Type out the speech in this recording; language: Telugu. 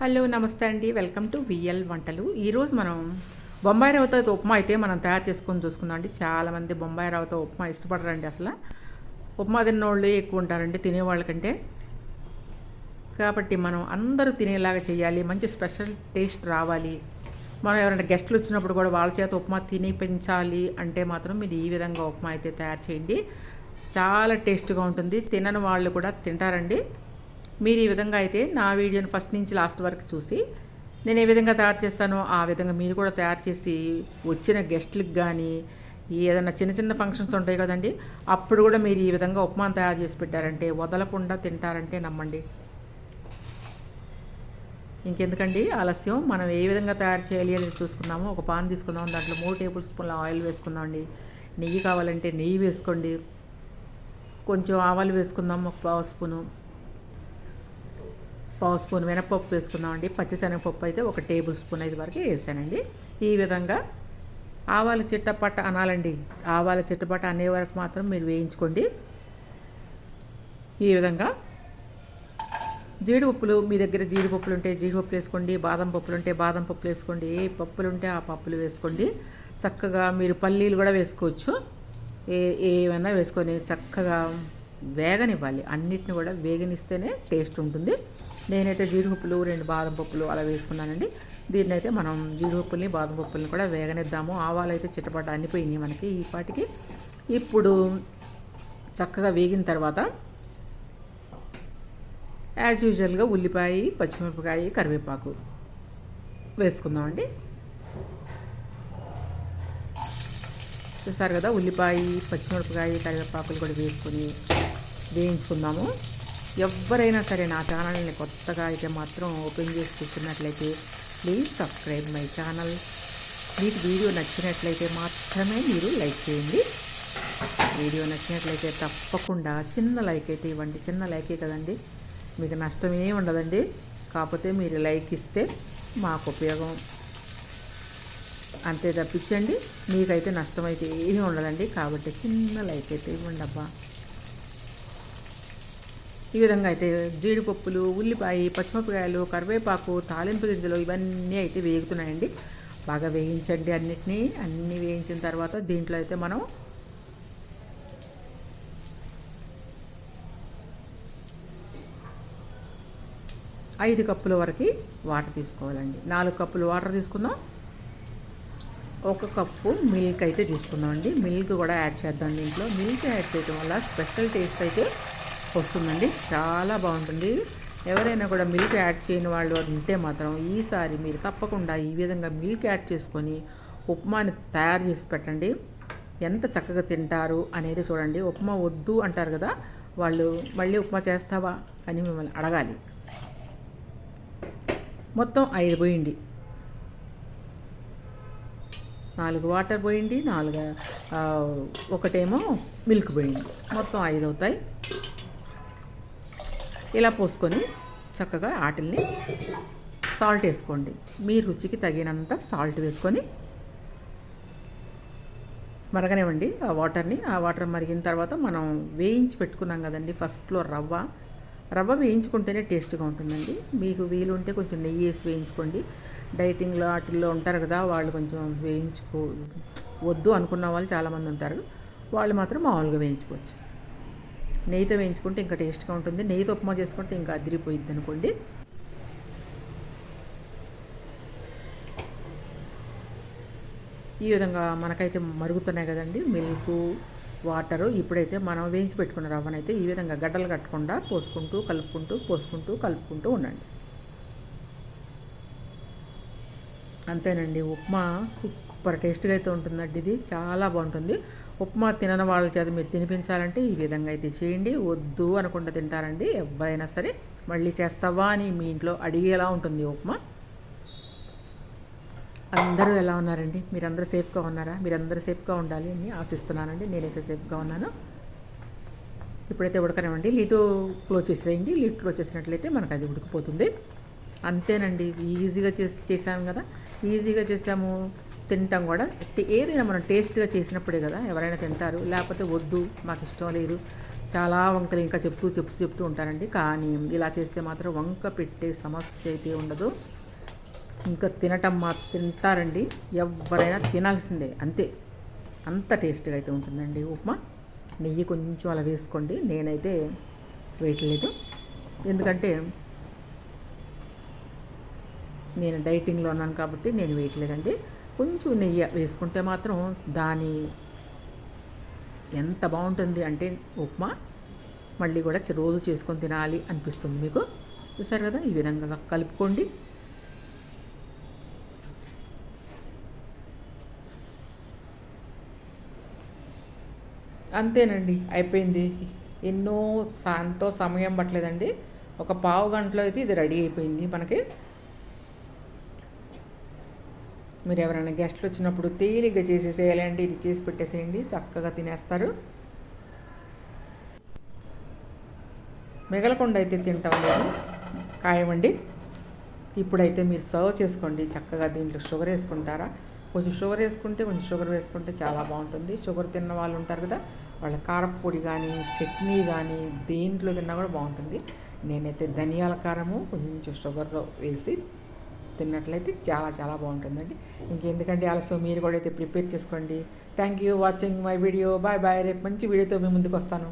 హలో నమస్తే అండి. వెల్కమ్ టు విఎల్ వంటలు. ఈరోజు మనం బొంబాయి రవ్వతో ఉప్మా అయితే మనం తయారు చేసుకొని చూసుకుందాం అండి. చాలామంది బొంబాయి రవ్వతో ఉప్మా ఇష్టపడరండి అసలు. ఉప్మా తిన్నోళ్ళు ఎక్కువ ఉంటారండి తినేవాళ్ళకంటే కాబట్టి మనం అందరూ తినేలాగా చేయాలి మంచి స్పెషల్ టేస్ట్ రావాలి. మనం ఎవరైనా గెస్ట్లు వచ్చినప్పుడు కూడా వాళ్ళ చేత ఉప్మా తిని పెంచాలి అంటే మాత్రం మీరు ఈ విధంగా ఉప్మా అయితే తయారు చేయండి. చాలా టేస్ట్గా ఉంటుంది. తినని వాళ్ళు కూడా తింటారండి. మీరు ఈ విధంగా అయితే నా వీడియోని ఫస్ట్ నుంచి లాస్ట్ వరకు చూసి నేను ఏ విధంగా తయారు చేస్తానో ఆ విధంగా మీరు కూడా తయారు చేసి వచ్చిన గెస్ట్లకు కానీ ఏదైనా చిన్న చిన్న ఫంక్షన్స్ ఉంటాయి కదండి అప్పుడు కూడా మీరు ఈ విధంగా ఉప్మాను తయారు చేసి పెట్టారంటే వదలకుండా తింటారంటే నమ్మండి. ఇంకెందుకండి? ఆలస్యం. మనం ఏ విధంగా తయారు చేయాలి అనేది చూసుకున్నాము. ఒక పాన్ తీసుకుందాం దాంట్లో మూడు టేబుల్ స్పూన్ల ఆయిల్ వేసుకుందామండి నెయ్యి కావాలంటే నెయ్యి వేసుకోండి. కొంచెం ఆవాలు వేసుకుందాం ఒక పావు స్పూను. పావు స్పూన్ మినపప్పు వేసుకుందామండి. పచ్చిశనగపప్పు అయితే ఒక టేబుల్ స్పూన్ ఐదు వరకు వేసానండి. ఈ విధంగా ఆవాల చిట్టపట్ట అనాలండి. ఆవాల చిట్టపట్ట అనే వరకు మాత్రం మీరు వేయించుకోండి. ఈ విధంగా జీడిపప్పులు మీ దగ్గర జీడిపప్పులు ఉంటే జీడిపప్పులు వేసుకోండి బాదం పప్పులు ఉంటే బాదం పప్పులు వేసుకోండి ఏ పప్పులు ఉంటే ఆ పప్పులు వేసుకోండి. చక్కగా మీరు పల్లీలు కూడా వేసుకోవచ్చు. ఏ ఏమైనా వేసుకొని చక్కగా వేగనివ్వాలి. అన్నిటిని కూడా వేగనిస్తేనే టేస్ట్ ఉంటుంది. నేనైతే జీడిపప్పులు రెండు బాదం పప్పులు అలా వేసుకున్నానండి. దీన్ని అయితే మనం జీడిపప్పుల్ని బాదం పప్పుల్ని కూడా వేగనిద్దాము. ఆవాలు అయితే చిట్టపట్ట అన్నిపోయినాయి మనకి ఈ పాటికి. ఇప్పుడు చక్కగా వేగిన తర్వాత యాజ్ యూజువల్గా ఉల్లిపాయ పచ్చిమిరపకాయ కరివేపాకు వేసుకుందామండి. చూసారు కదా ఉల్లిపాయ పచ్చిమిరపకాయ కరివేపాకులు కూడా వేసుకొని వేయించుకుందాము. ఎవరైనా సరే నా ఛానల్ని కొత్తగా అయితే మాత్రం ఓపెన్ చేసి చూస్తున్నట్లయితే ప్లీజ్ సబ్స్క్రైబ్ మై ఛానల్. మీకు వీడియో నచ్చినట్లయితే మాత్రమే మీరు లైక్ చేయండి. వీడియో నచ్చినట్లయితే తప్పకుండా చిన్న లైక్ అయితే ఇవ్వండి. చిన్న లైకే కదండి. మీకు నష్టమే ఉండదండి. కాకపోతే మీరు లైక్ ఇస్తే మాకు ఉపయోగం. అంతే తప్పించండి. మీకైతే నష్టమైతే ఏమీ ఉండదండి. కాబట్టి చిన్న లైక్ అయితే ఇవ్వండి అబ్బా. ఈ విధంగా అయితే జీడిపప్పులు ఉల్లిపాయ పచ్చిమిరపకాయలు కరివేపాకు తాలింపు గింజలు ఇవన్నీ అయితే వేగుతున్నాయండి. బాగా వేయించండి అన్నిటినీ. అన్నీ వేయించిన తర్వాత దీంట్లో అయితే మనం ఐదు కప్పుల వరకు వాటర్ తీసుకోవాలండి. నాలుగు కప్పులు వాటర్ తీసుకుందాం. ఒక కప్పు మిల్క్ అయితే తీసుకుందామండి. మిల్క్ కూడా యాడ్ చేద్దాం దీంట్లో. మిల్క్ యాడ్ చేయడం వల్ల స్పెషల్ టేస్ట్ అయితే వస్తుందండి. చాలా బాగుంటుంది. ఎవరైనా కూడా మిల్క్ యాడ్ చేయని వాళ్ళు ఉంటే మాత్రం ఈసారి మీరు తప్పకుండా ఈ విధంగా మిల్క్ యాడ్ చేసుకొని ఉప్మాని తయారు చేసి పెట్టండి. ఎంత చక్కగా తింటారు అనేది చూడండి. ఉప్మా వద్దు అంటారు కదా వాళ్ళు మళ్ళీ ఉప్మా చేస్తావా అని మిమ్మల్ని అడగాలి. మొత్తం ఐదు పోయింది. నాలుగు వాటర్ పోయింది నాలుగు ఒకటేమో మిల్క్ పోయింది. మొత్తం ఐదు అవుతాయి. ఇలా పోసుకొని చక్కగా వాటిల్ని సాల్ట్ వేసుకోండి. మీ రుచికి తగినంత సాల్ట్ వేసుకొని మరగనివ్వండి. ఆ వాటర్ని ఆ వాటర్ మరిగిన తర్వాత మనం వేయించి పెట్టుకున్నాం కదండి ఫస్ట్లో రవ్వ. రవ్వ వేయించుకుంటేనే టేస్ట్గా ఉంటుందండి. మీకు వీలు ఉంటే కొంచెం నెయ్యి వేసి వేయించుకోండి. డైటింగ్లో వాటిల్లో ఉంటారు కదా వాళ్ళు కొంచెం వేయించుకో వద్దు అనుకున్న వాళ్ళు చాలామంది ఉంటారు. వాళ్ళు మాత్రం మామూలుగా వేయించుకోవచ్చు. నెయ్యితో వేయించుకుంటే ఇంకా టేస్ట్గా ఉంటుంది. నెయ్యితో ఉప్మా చేసుకుంటే ఇంకా అదిరిపోయిద్ది అనుకోండి. ఈ విధంగా మనకైతే మరుగుతున్నాయి కదండి. మిల్క్ వాటరు ఇప్పుడైతే మనం వేయించి పెట్టుకున్న రవ్వనైతే ఈ విధంగా గడ్డలు కట్టకుండా పోసుకుంటూ కలుపుకుంటూ పోసుకుంటూ కలుపుకుంటూ ఉండండి. అంతేనండి. ఉప్మా సూపర్ టేస్ట్గా అయితే ఉంటుందండి ఇది. చాలా బాగుంటుంది. ఉప్మా తినని వాళ్ళ చేత మీరు తినిపించాలంటే ఈ విధంగా అయితే చేయండి. వద్దు అనకుండా తింటారండి. ఎవరైనా సరే మళ్ళీ చేస్తావా అని మీ ఇంట్లో అడిగేలా ఉంటుంది ఉప్మా. అందరూ ఎలా ఉన్నారండి? మీరందరూ సేఫ్గా ఉన్నారా? మీరందరూ సేఫ్గా ఉండాలి అని ఆశిస్తున్నానండి. నేనైతే సేఫ్గా ఉన్నాను. ఇప్పుడైతే ఉడకనివ్వండి. లీటు క్లోజ్ చేసేయండి. లీటు క్లోజ్ చేసినట్లయితే మనకు అది ఉడికిపోతుంది. అంతేనండి. ఈజీగా చేసి చేసాము కదా. ఈజీగా చేసాము తింటాం కూడా. ఏదైనా మనం టేస్ట్గా చేసినప్పుడే కదా ఎవరైనా తింటారు. లేకపోతే వద్దు మాకు ఇష్టం లేదు. చాలా వంకలు ఇంకా చెప్తూ చెప్తూ చెప్తూ ఉంటారండి. కానీ ఇలా చేస్తే మాత్రం వంక పెట్టే సమస్య అయితే ఉండదు. ఇంకా తినటం మా తింటారండి. ఎవరైనా తినాల్సిందే. అంతే. అంత టేస్ట్గా అయితే ఉంటుందండి ఉప్మా. నెయ్యి కొంచెం అలా వేసుకోండి. నేనైతే వేయట్లేదు. ఎందుకంటే నేను డైటింగ్లో ఉన్నాను కాబట్టి నేను వేయట్లేదండి. కొంచెం నెయ్యి వేసుకుంటే మాత్రం దాని ఎంత బాగుంటుంది అంటే ఉప్మా మళ్ళీ కూడా రోజు చేసుకొని తినాలి అనిపిస్తుంది మీకు. చూసారు కదా? ఈ విధంగా కలుపుకోండి. అంతేనండి అయిపోయింది. ఎన్నో సాంతో సమయం పట్టలేదండి. ఒక పావు గంటలో అయితే ఇది రెడీ అయిపోయింది మనకి. మీరు ఎవరైనా గెస్ట్లు వచ్చినప్పుడు తేలిగ్గా చేసేసేయాలండి ఇది చేసి పెట్టేసేయండి చక్కగా తినేస్తారు. మిగలకుండా అయితే తింటాం లేదు కాయమండి. ఇప్పుడైతే మీరు సర్వ్ చేసుకోండి. చక్కగా దీంట్లో షుగర్ వేసుకుంటారా? కొంచెం షుగర్ వేసుకుంటే కొంచెం షుగర్ వేసుకుంటే చాలా బాగుంటుంది. షుగర్ తిన్న వాళ్ళు ఉంటారు కదా వాళ్ళ కారపొడి కానీ చట్నీ కానీ దేంట్లో తిన్నా కూడా బాగుంటుంది. నేనైతే ధనియాల కారము కొంచెం షుగర్లో వేసి తిన్నట్లయితే చాలా చాలా బాగుంటుందండి. ఇంకెందుకంటే ఆలస్యం మీరు కూడా అయితే ప్రిపేర్ చేసుకోండి. Thank you watching my video bye bye రేపు మంచి వీడియోతో మీ ముందుకు వస్తాను.